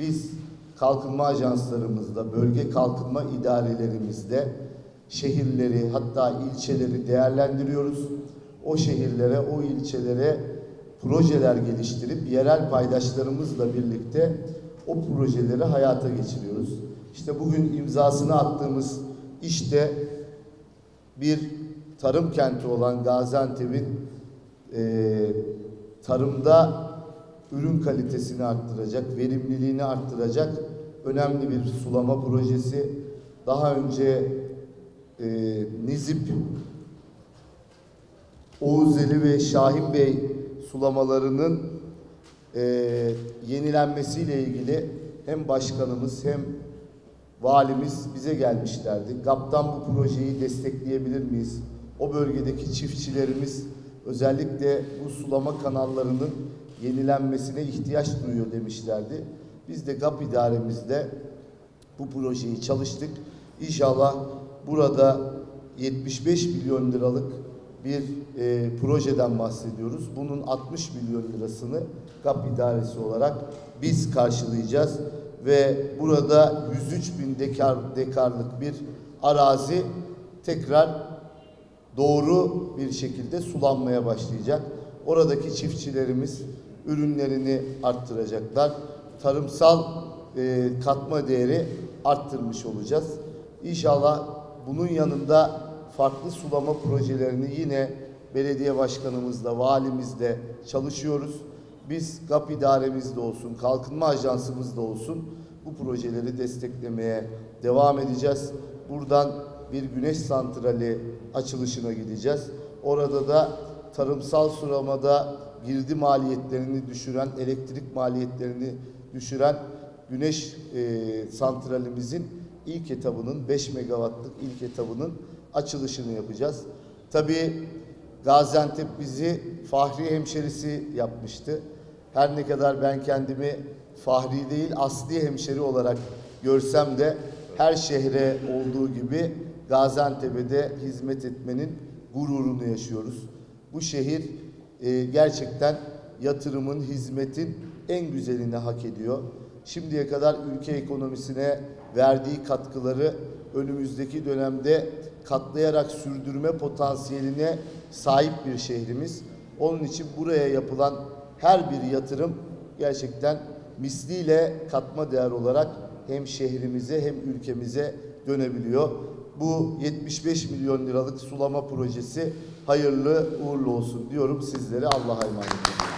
Biz kalkınma ajanslarımızda, bölge kalkınma idarelerimizde şehirleri hatta ilçeleri değerlendiriyoruz. O şehirlere, o ilçelere projeler geliştirip yerel paydaşlarımızla birlikte o projeleri hayata geçiriyoruz. İşte bugün imzasını attığımız işte bir tarım kenti olan Gaziantep'in eee, tarımda ürün kalitesini arttıracak, verimliliğini arttıracak önemli bir sulama projesi. Daha önce eee Nizip, Oğuzeli ve Şahin Bey sulamalarının eee yenilenmesiyle ilgili hem başkanımız hem valimiz bize gelmişlerdi. GAP'tan bu projeyi destekleyebilir miyiz? O bölgedeki çiftçilerimiz özellikle bu sulama kanallarının yenilenmesine ihtiyaç duyuyor demişlerdi. Biz de GAP idaremizde bu projeyi çalıştık. İnşallah burada 75 milyon liralık bir e, projeden bahsediyoruz. Bunun 60 milyon lirasını GAP idaresi olarak biz karşılayacağız ve burada 103 bin dekar dekarlık bir arazi tekrar doğru bir şekilde sulanmaya başlayacak. Oradaki çiftçilerimiz ürünlerini arttıracaklar. Tarımsal e, katma değeri arttırmış olacağız. İnşallah bunun yanında farklı sulama projelerini yine belediye başkanımızla, valimizle çalışıyoruz. Biz GAP idaremizde olsun, kalkınma ajansımızda olsun bu projeleri desteklemeye devam edeceğiz. Buradan bir güneş santrali açılışına gideceğiz. Orada da tarımsal sulamada girdi maliyetlerini düşüren, elektrik maliyetlerini düşüren güneş e, santralimizin ilk etabının 5 megawattlık ilk etabının açılışını yapacağız. Tabii Gaziantep bizi Fahri hemşerisi yapmıştı. Her ne kadar ben kendimi Fahri değil asli hemşeri olarak görsem de her şehre olduğu gibi Gaziantep'e hizmet etmenin gururunu yaşıyoruz. Bu şehir e, gerçekten yatırımın, hizmetin en güzelini hak ediyor. Şimdiye kadar ülke ekonomisine verdiği katkıları önümüzdeki dönemde katlayarak sürdürme potansiyeline sahip bir şehrimiz. Onun için buraya yapılan her bir yatırım gerçekten misliyle katma değer olarak hem şehrimize hem ülkemize dönebiliyor. Bu 75 milyon liralık sulama projesi hayırlı uğurlu olsun diyorum sizlere Allah'a emanet ediyorum.